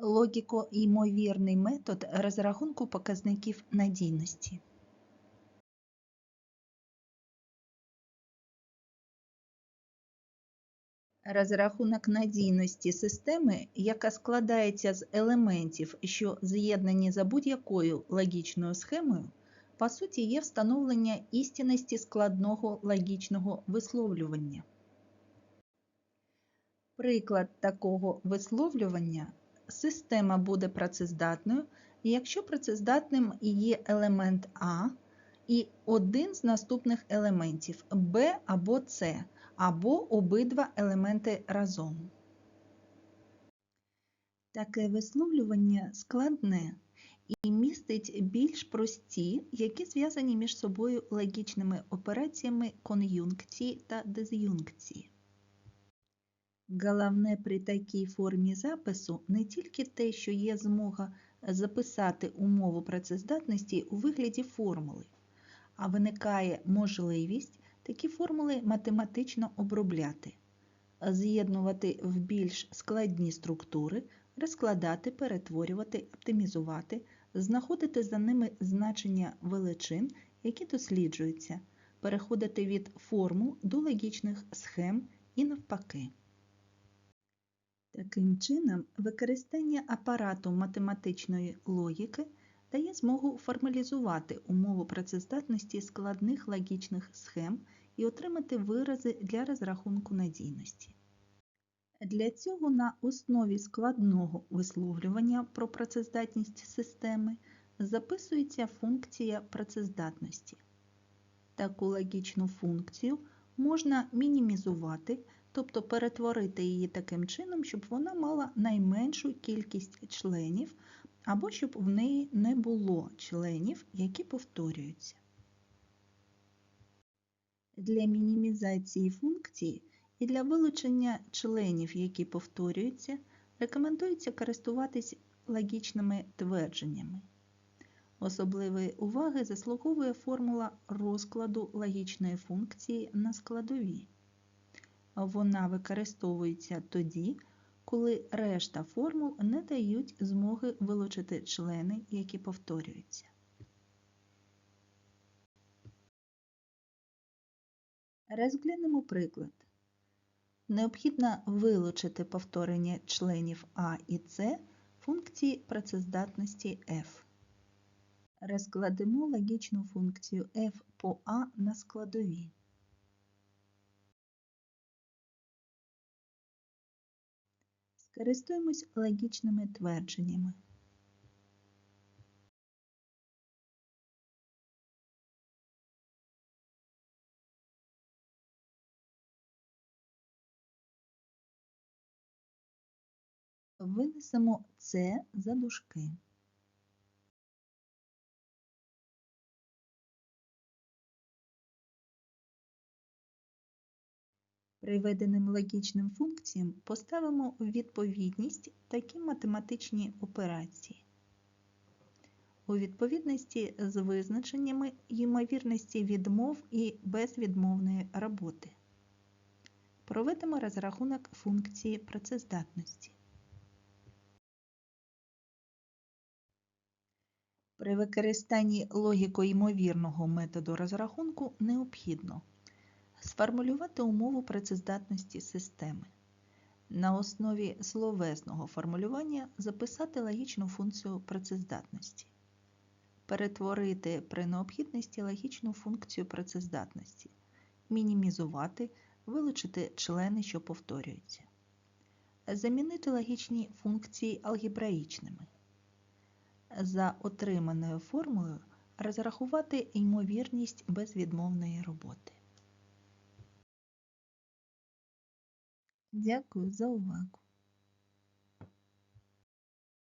Логіко-ймовірний метод розрахунку показників надійності. Розрахунок надійності системи, яка складається з елементів, що з'єднані за будь-якою логічною схемою, по суті є встановлення істинності складного логічного висловлювання. Приклад такого висловлювання – система буде працездатною, якщо працездатним є елемент А і один з наступних елементів Б або С, або обидва елементи разом. Таке висловлювання складне і містить більш прості, які зв'язані між собою логічними операціями кон'юнкції та диз'юнкції. Головне при такій формі запису не тільки те, що є змога записати умову працездатності у вигляді формули, а виникає можливість такі формули математично обробляти, з'єднувати в більш складні структури, розкладати, перетворювати, оптимізувати, знаходити за ними значення величин, які досліджуються, переходити від формул до логічних схем і навпаки. Таким чином, використання апарату математичної логіки дає змогу формалізувати умову працездатності складних логічних схем і отримати вирази для розрахунку надійності. Для цього на основі складного висловлювання про працездатність системи записується функція працездатності. Таку логічну функцію можна мінімізувати, тобто перетворити її таким чином, щоб вона мала найменшу кількість членів, або щоб в неї не було членів, які повторюються. Для мінімізації функції і для вилучення членів, які повторюються, рекомендується користуватись логічними твердженнями. Особливої уваги заслуговує формула розкладу логічної функції на складові. Вона використовується тоді, коли решта формул не дають змоги вилучити члени, які повторюються. Розглянемо приклад. Необхідно вилучити повторення членів А і С функції працездатності f. Розкладемо логічну функцію f по А на складові. Скористуємось логічними твердженнями. Винесемо С за дужки. Приведеним логічним функціям поставимо у відповідність такі математичні операції. У відповідності з визначеннями ймовірності відмов і безвідмовної роботи. Проведемо розрахунок функції працездатності. При використанні логіко-ймовірного методу розрахунку необхідно сформулювати умову працездатності системи. На основі словесного формулювання записати логічну функцію працездатності. Перетворити при необхідності логічну функцію працездатності. Мінімізувати, вилучити члени, що повторюються. Замінити логічні функції алгебраїчними. За отриманою формулою розрахувати ймовірність безвідмовної роботи. Дякую за увагу!